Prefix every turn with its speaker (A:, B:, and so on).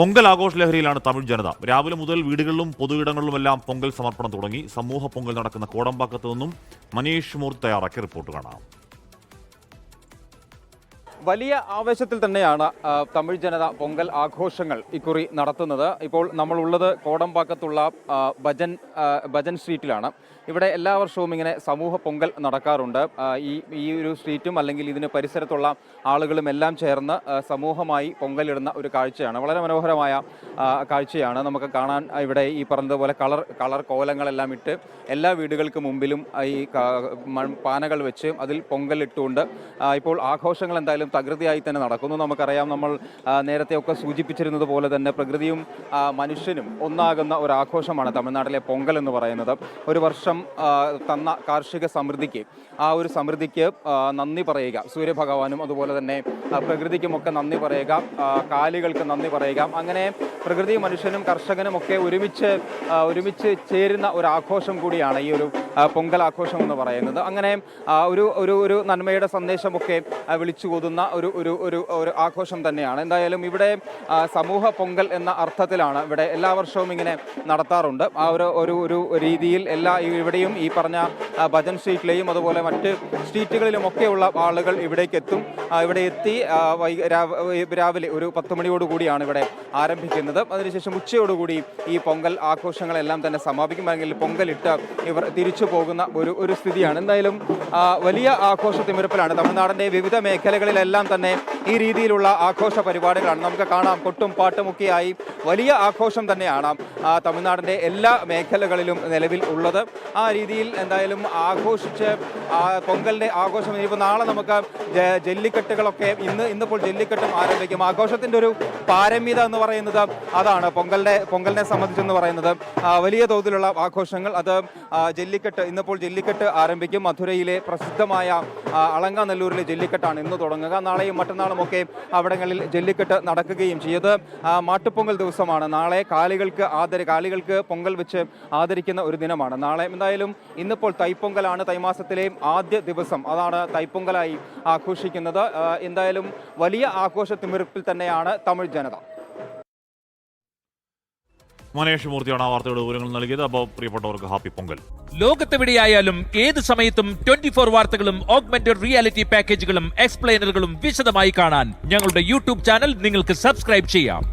A: പൊങ്കൽ ആഘോഷ ലഹരിയിലാണ് തമിഴ് ജനത. രാവിലെ മുതൽ വീടുകളിലും പൊതുയിടങ്ങളിലുമെല്ലാം പൊങ്കൽ സമർപ്പണം തുടങ്ങി. സമൂഹ പൊങ്കൽ നടക്കുന്ന കോടമ്പാക്കത്ത് നിന്നും മനീഷ് മൂർത്തി തയ്യാറാക്കിയ റിപ്പോർട്ട് കാണാം.
B: വലിയ ആവേശത്തിൽ തന്നെയാണ് തമിഴ് ജനത പൊങ്കൽ ആഘോഷങ്ങൾ ഇക്കുറി നടത്തുന്നത്. ഇപ്പോൾ നമ്മളുള്ളത് കോടമ്പാക്കത്തുള്ള ഭജൻ ഭജൻ സ്ട്രീറ്റിലാണ്. ഇവിടെ എല്ലാ വർഷവും ഇങ്ങനെ സമൂഹ പൊങ്കൽ നടക്കാറുണ്ട്. ഈ ഈ ഒരു സ്ട്രീറ്റും അല്ലെങ്കിൽ ഇതിന് പരിസരത്തുള്ള ആളുകളും എല്ലാം ചേർന്ന് സമൂഹമായി പൊങ്കലിടുന്ന ഒരു കാഴ്ചയാണ്. വളരെ മനോഹരമായ കാഴ്ചയാണ്. നമുക്ക് കാണാൻ ഇവിടെ ഈ പറഞ്ഞതുപോലെ കളർ കളർ കോലങ്ങളെല്ലാം ഇട്ട് എല്ലാ വീടുകൾക്ക് മുമ്പിലും ഈ പാനകൾ വെച്ച് അതിൽ പൊങ്കൽ ഇട്ടുകൊണ്ട് ഇപ്പോൾ ആഘോഷങ്ങൾ എന്തായാലും തകൃതിയായി തന്നെ നടക്കുന്നു. നമുക്കറിയാം നമ്മൾ നേരത്തെയൊക്കെ സൂചിപ്പിച്ചിരുന്നത് പോലെ തന്നെ പ്രകൃതിയും മനുഷ്യനും ഒന്നാകുന്ന ഒരു ആഘോഷമാണ് തമിഴ്നാട്ടിലെ പൊങ്കൽ എന്ന് പറയുന്നത്. ഒരു വർഷം തന്ന കാർഷിക സമൃദ്ധിക്ക് ആ ഒരു സമൃദ്ധിക്ക് നന്ദി പറയുക. സൂര്യഭഗവാനും അതുപോലെ തന്നെ പ്രകൃതിക്കുമൊക്കെ നന്ദി പറയുക. കാലുകൾക്ക് നന്ദി പറയുക. അങ്ങനെ പ്രകൃതിയും മനുഷ്യനും കർഷകനും ഒക്കെ ഒരുമിച്ച് ഒരുമിച്ച് ചേരുന്ന ഒരു ആഘോഷം കൂടിയാണ് ഈ ഒരു പൊങ്കൽ ആഘോഷം എന്ന് പറയുന്നത്. അങ്ങനെ ഒരു ഒരു ഒരു നന്മയുടെ സന്ദേശമൊക്കെ വിളിച്ചുകൂതുന്ന ഒരു ഒരു ഒരു ഒരു ആഘോഷം തന്നെയാണ്. എന്തായാലും ഇവിടെ സമൂഹ പൊങ്കൽ എന്ന അർത്ഥത്തിലാണ് ഇവിടെ എല്ലാ വർഷവും ഇങ്ങനെ നടത്താറുണ്ട്. ആ ഒരു ഒരു ഒരു രീതിയിൽ എല്ലാ ഇവിടെയും ഈ പറഞ്ഞ ഭജൻ സ്ട്രീറ്റിലെയും അതുപോലെ മറ്റ് സ്ട്രീറ്റുകളിലുമൊക്കെയുള്ള ആളുകൾ ഇവിടേക്ക് എത്തും ഇവിടെ എത്തി രാവിലെ ഒരു പത്ത് മണിയോടുകൂടിയാണ് ഇവിടെ ആരംഭിക്കുന്നത്. അതിനുശേഷം ഉച്ചയോടുകൂടി ഈ പൊങ്കൽ ആഘോഷങ്ങളെല്ലാം തന്നെ സമാപിക്കും. അല്ലെങ്കിൽ പൊങ്കലിട്ട് ഇവർ തിരിച്ചു പോകുന്ന ഒരു ഒരു സ്ഥിതിയാണ്. എന്തായാലും വലിയ ആഘോഷ തിമിരപ്പിലാണ്. തമിഴ്നാടിന്റെ വിവിധ മേഖലകളിലെല്ലാം തന്നെ ഈ രീതിയിലുള്ള ആഘോഷ പരിപാടികളാണ്. നമുക്ക് കാണാം കൊട്ടും പാട്ടുമൊക്കെയായി വലിയ ആഘോഷം തന്നെയാണ് തമിഴ്നാടിന്റെ എല്ലാ മേഖലകളിലും നിലവിൽ ഉള്ളത്. ആ രീതിയിൽ എന്തായാലും ആഘോഷിച്ച് പൊങ്കലിന്റെ ആഘോഷം ഇനിയിപ്പോൾ നാളെ നമുക്ക് ജ- ജല്ലിക്കെട്ടുകളൊക്കെ ഇന്ന് ഇന്നിപ്പോൾ ജല്ലിക്കെട്ടും ആരംഭിക്കും. ആഘോഷത്തിന്റെ ഒരു പാരമ്യത എന്ന് പറയുന്നത് അതാണ്. പൊങ്കലിനെ പൊങ്കലിനെ സംബന്ധിച്ചെന്ന് പറയുന്നത്. വലിയ തോതിലുള്ള ആഘോഷങ്ങൾ. അത് ജല്ലിക്കെട്ട് ഇന്നിപ്പോൾ ജല്ലിക്കെട്ട് ആരംഭിക്കും. മധുരയിലെ പ്രസിദ്ധമായ അളങ്കാനെല്ലൂരിലെ ജല്ലിക്കെട്ടാണ് ഇന്ന് തുടങ്ങുക. നാളെയും മറ്റന്നാളും ഒക്കെ അവിടങ്ങളിൽ ജല്ലിക്കെട്ട് നടക്കുകയും ചെയ്ത് മാട്ടുപൊങ്കൽ ദിവസമാണ്. നാളെ കാലികൾക്ക് ആദരി കാലികൾക്ക് പൊങ്കൽ വെച്ച് ആദരിക്കുന്ന ഒരു ദിനമാണ്. നാളെ എന്തായാലും ഇന്നിപ്പോൾ തൈപ്പൊങ്കലാണ് തൈമാസത്തിലെ ആദ്യ ദിവസം. അതാണ് തൈപ്പൊങ്കലായി ആഘോഷിക്കുന്നത്. എന്തായാലും വലിയ ആഘോഷ തിമിർപ്പിൽ തന്നെയാണ് തമിഴ് ജനത.
A: മനേഷ് മൂർത്തിയാണ് ആ വാർത്തയുടെ വിവരങ്ങൾ നൽകിയത്. അപ്പോൾ പ്രിയപ്പെട്ടവർക്ക് ഹാപ്പി പൊങ്കൽ.
C: ലോകത്തെവിടെയായാലും ഏത് സമയത്തും ട്വന്റി ഫോർ വാർത്തകളും ഓഗ്മെന്റഡ് റിയാലിറ്റി പാക്കേജുകളും എക്സ്പ്ലെയിനറുകളും വിശദമായി കാണാൻ ഞങ്ങളുടെ യൂട്യൂബ് ചാനൽ നിങ്ങൾക്ക് സബ്സ്ക്രൈബ് ചെയ്യാം.